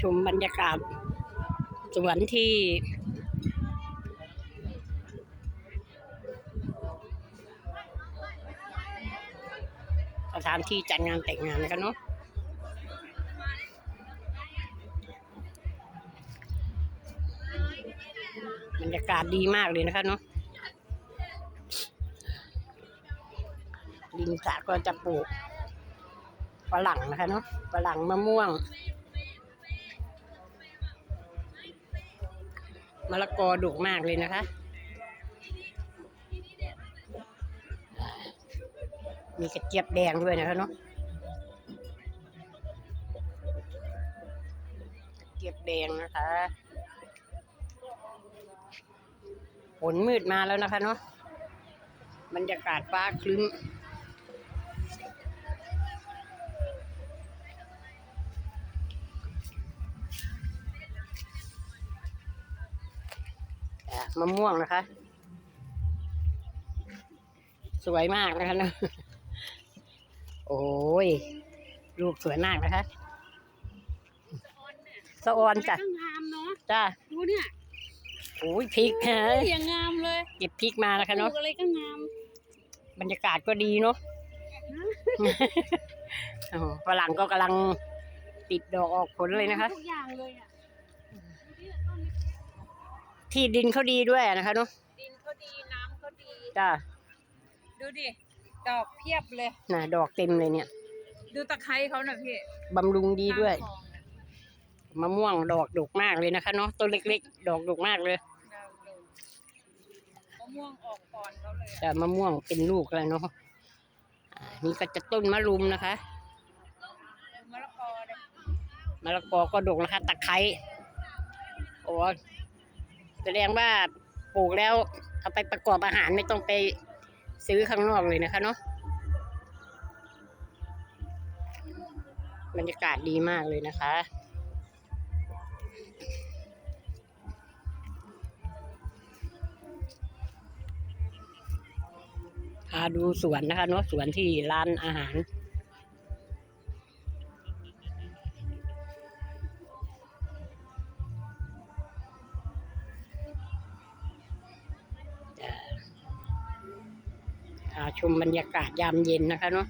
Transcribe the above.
ชมบรรยากาศสวนที่ สถานที่จัดงานแต่งงานนะคะเนาะบรรยากาศดีมากเลยนะคะเนาะริมสระก็จะปลูกฝรั่งนะคะเนาะฝรั่งมะม่วง มะละกอดุกมากเลยนะคะ มีกระเจี๊ยบแดงด้วยนะคะเนาะกระเจี๊ยบแดงนะคะฝนมืดมาแล้วนะคะเนาะบรรยากาศฟ้าคลึ้ม มะม่วงนะคะ สวยมากนะคะเนาะโอ้ยรูปสวยมากนะคะสะออนจ้ะก็งามเนาะจ้าดูเนี่ยโอ้ยพริกฮะเฮ้ยอย่างงามเลยเก็บพริกมานะคะปลูเนาะกอะไรก็งาม บรรยากาศก็ดีเนาะโอ้โหฝรั่งก็กำลังติดดอกออกผลเลยนะคะทุกอย่างเลยอะดูดิต้น ที่ดินเขาดีด้วยนะคะเนาะดินเขาดีน้ำเขาดี จ้าดูดิ ดอกเพียบเลย น่ะดอกเต็มเลยเนี่ยดูตะไคร้เขาหน่อยพี่บำรุงดีด้วยข้างคลองน่ะมะม่วงดอกดกมากเลยนะคะเนาะต้นเล็กๆ ดอกดกมากเลยดาวดงมะม่วงออกก่อนเขาเลยอะแต่มะม่วงเป็นลูกแล้วเนาะอ่านี่ก็จะต้นมะรุมนะคะมะละกอเนี่ยมะละกอก็ดกนะคะตะไคร้โอ้ แสดงว่าปลูกแล้วเอาไปประกอบอาหารไม่ต้องไปซื้อข้างนอกเลยนะคะเนาะบรรยากาศดีมากเลยนะคะ พาดูสวนนะคะเนาะสวนที่ร้านอาหาร ชมบรรยากาศยามเย็นนะคะเนาะ